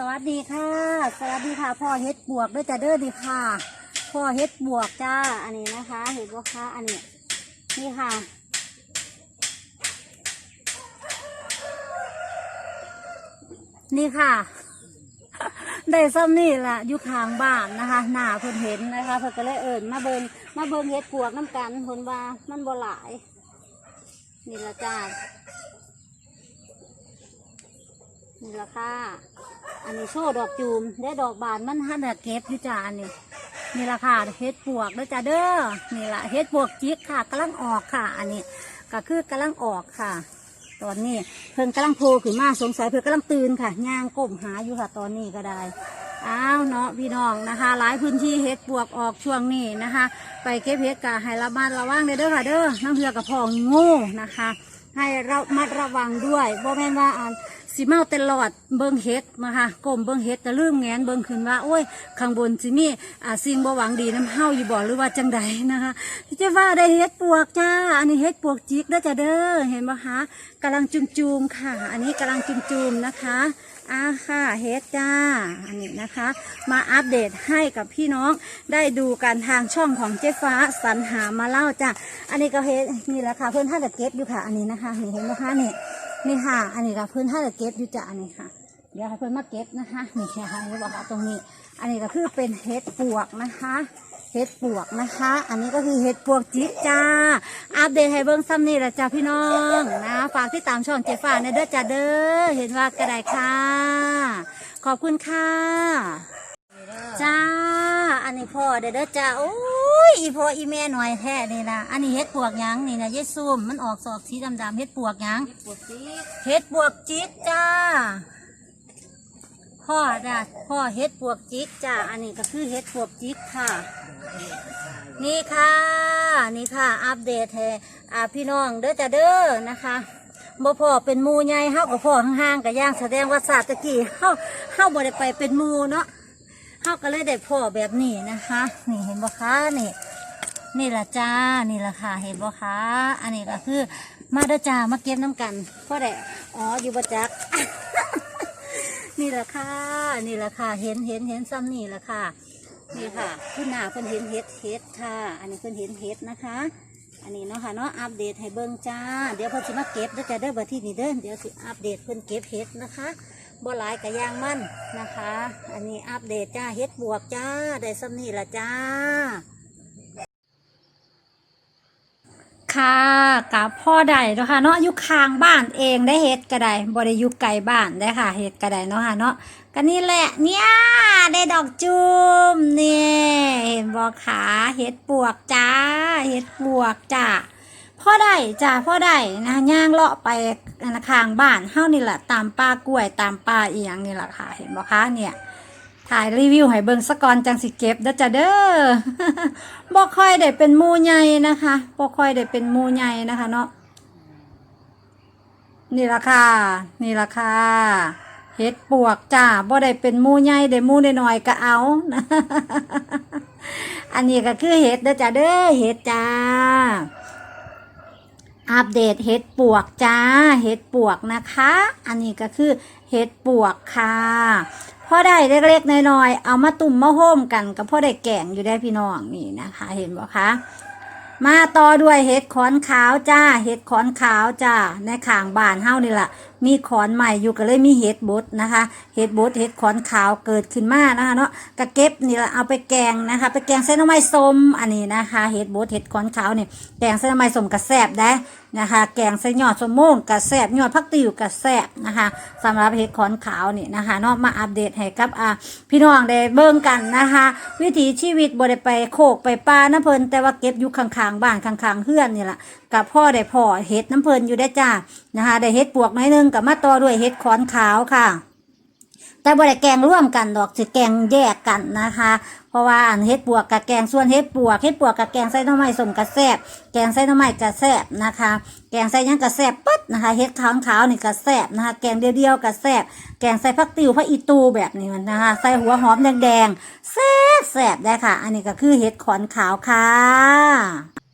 สวัสดีค่ะ สวัสดีค่ะ พ่อเฮ็ดบวกด้วยจ้าเด้อดีค่ะ พ่อเฮ็ดบวกจ้า อันนี้นะคะ เห็นบ่คะอันนี้นี่ค่ะ นี่ค่ะ ได้ซ้ำนี่ล่ะอยู่ข้างบ้านนะคะ หน้าเพิ่นเห็นนะคะเพิ่นก็เลยเอิญมาเบิงมาเบิงเฮ็ดปวกน้ำกันเพิ่นว่ามันบ่หลาย นี่ละจ้านี่ละค่ะ อันนี้โชว์ดอกจูมได้ดอกบานมันหันเก็บอยู่จ้าอันนี้นี่ละค่ะเฮ็ดปวกเด้อจ้าเด้อนี่ละเฮ็ดปวกจิกค่ะกำลังออกค่ะ อันนี้ก็คือกำลังออกค่ะ ตอนนี้เพิ่นกำลังโผล่ขึ้นมาสงสัยเพิ่นกำลังตื่นค่ะย่างก้มหาอยู่ค่ะ ตอนนี้ก็ได้อ้าวเนาะพี่น้องนะคะ หลายพื้นที่เฮ็ดปวกออกช่วงนี้นะคะ ไปเก็บเฮ็ดกะให้ระมัดระวังเด้อเด้อค่ะเด้อน้ำเหือกับพองงูนะคะ ให้รามัดระวังด้วยบ่แม่นว่าอ่าน สิเมาตลอดเบิงเฮ็ดนะคะก้มเบิงเฮ็ดแต่ลืมแงนเบิงขึ้นว่าโอ้ยข้างบนสิมีอ่าสิ่งบ่หวังดีน้ำเฮาอยู่บ่หรือว่าจังใดนะคะที่จะว่าได้เฮ็ดปวกจ้า อันนี้เฮ็ดปวกจิกเด้จ้าเด้อเห็นบ่คะกำลังจุมๆค่ะ อันนี้กำลังจุมๆนะคะอ่าค่ะเฮ็ดจ้าอันนี้นะคะ มาอัปเดตให้กับพี่น้องได้ดูกันทางช่องของเจ๊ฟ้าสรรหามาเล่าจ้าอันนี้ก็เฮ็ดนี่แหละค่ะเพื่อนท่านจะเก็บอยู่ค่ะ อันนี้นะคะเห็นไหมคะเนี่ย นี่ค่ะ อันนี้ก็เพื่อนท่าจะเก็บอยู่จ้าอันนี้ค่ะ เดี๋ยวให้เพื่อนมาเก็บนะคะนี่ค่ะเห็นบอกค่ะตรงนี้ อันนี้ก็คือเป็นเห็ดปวกนะคะเห็ดปวกนะคะ อันนี้ก็คือเห็ดปวกจิ๊กจ้า อัปเดตให้เบิ้งซ้ำนี่แหละจ้าพี่น้องนะ ฝากที่ตามช่องเจฟ้าในเด้อจ้าเด้อ เห็นว่ากระไดค่ะ ขอบคุณค่ะ จ้า นนี้พ่อเด้อเด้อจ้าโอ้ยอีพ่ออีแม่หน่อยแท้นี่นะอันนี้เห็ดปวกหยังนี่นะเยซูมมันออกสอกสีดำๆเห็ดปวกหยังปวดจี๊ดเห็ดปวกจิ๊กจ้าพ่อจ้ะพ่อเห็ดปวกจิกจ้าอันนี้ก็คือเห็ดปวกจิกค่ะ นี่ค่ะ นี่ค่ะ อัปเดตให้อ่าพี่น้องเด้อจ้าเด้อนะคะบ่พ่อเป็นหมูใหญ่เฮากับพ่อห่างๆกับย่างแสดงว่าศาสตร์ตะกี้เฮาเฮาบ่ได้ไปเป็นหมูเนาะ เฮาก็เลยได้พ่อแบบนี้นะคะ นี่เห็นบ่คะนี่ นี่ละจ้า นี่ละค่ะ เห็นบ่คะอันนี้ก็คือมาเด้อจ้ามาเก็บน้ำกันพ่อได้อ๋ออยู่ประจัก นี่แหละค่ะ นี่แหละค่ะ เห็นเห็นเห็นซ้ำนี่แหละค่ะ นี่ค่ะขึ้นหน้าเพิ่นเห็นเห็ดเห็ดค่ะ อันนี้เพิ่นเห็นเห็ดนะคะ อันนี้เนาะค่ะเนาะอัปเดตให้เบิ่งจ้า เดี๋ยวเพิ่นสิมาเก็บเด้อจ้าเด้อบัดที่นี่เด้อเดี๋ยวสิอัปเดตเพิ่นเก็บเห็ดนะคะ บ่หลายกระยางมั่นนะคะ อันนี้อัปเดตจ้าเห็ดบวกจ้า ได้ซ้ำนี่ละจ้า ค่ะกับพ่อใดเนาะค่ะเนาะอยู่ข้างบ้านเองได้เฮ็ดก็ได้บ่ได้อยู่ไกลบ้านได้ค่ะเฮ็ดก็ได้เนาะค่ะเนาะก็นี่แหละเนี่ยได้ดอกจุ่มเนี่ยเห็นบ่ขาเฮ็ดปวกจ้าเฮ็ดปวกจ้า พ่อได้จ้าพ่อได้นะย่างเลาะไปข้างบ้านเฮานี่แหละตามป่ากล้วย ตามป่าอียงนี่แหละค่ะเห็นบ่คะเนี่ย ถ่ายรีวิวให้เบิ่งสกอนจังสิเก็บเด้อจ้าเด้อบ่ค่อยได้เป็นมูใหญ่นะคะบ่ค่อยได้เป็นมูใหญ่นะคะเนาะนี่ละค่ะ นี่ละค่ะเฮ็ดปวกจ้าบ่ได้เป็นมูใหญ่ได้มูน้อยๆก็เอาอันนี้ก็คือเห็ดเด้อจ้าเด้อเห็ดจ้า อัปเดตเห็ดปวกจ้าเห็ดปวกนะคะ อันนี้ก็คือเห็ดปวกค่ะพ่อได้เล็กๆน้อยๆเอามาตุ่มมาโฮมกันกับพ่อได้แกงอยู่ได้พี่น้องนี่นะคะ เห็นบ่คะมาต่อด้วยเห็ดขอนขาวจ้า เห็ดขอนขาวจ้าในขางบานเฮานี่แหละมีขอนใหม่อยู่ก็เลยมีเห็ดบดนะคะ เห็ดบดเห็ดขอนขาวเกิดขึ้นมานะคะเนาะกะเก็บนี่แหละเอาไปแกงนะคะ ไปแกงใส่หน้ำไม้ส้มอันนี้นะคะ เห็ดบดเห็ดขอนขาวเนี่ยแกงใส่หน้ำไม้ส้มกระแซบได้นะคะ แกงใส่ยอดสมม่งกระแซบยอดพักติวกระแซบนะคะสำหรับเห็ดขอนขาวนี่นะคะเนาะมาอัปเดตให้กับอ่าพี่น้องได้เบิ่งกันนะคะ วิถีชีวิตบ่ได้ไปโคกไปป่าน้ำเพลินแต่ว่าเก็บอยู่ข้างๆบ้านข้างๆเฮือนนี่แหละกับพ่อได้พ่อเห็ดน้ำเพลินอยู่ได้จ้านะคะได้เห็ดปวกน้อยนึงกับมาต่อด้วยเห็ดขอนขาวค่ะ แต่บ่ได้แกงร่วมกันดอกสิแกงแยกกันนะคะ เพราะว่าอันเฮ็ดปวกกับแกงส่วนเฮ็ดปวกเฮ็ดปวกกับแกงใส่น่อไม้สมกระแซบแกงใส่น่อไม้กระแซบนะคะ แกงใส่หยังกระแซบปั๊ดนะคะเฮ็ดขาวขาวๆนี่กระแซบนะคะ แกงเดียวๆกระแซบแกงใส่ผักติวผักอีตูแบบนี้มันนะคะใส่หัวหอมแดงๆแซบแซบได้ค่ะ อันนี้ก็คือเฮ็ดขอนขาวค่ะ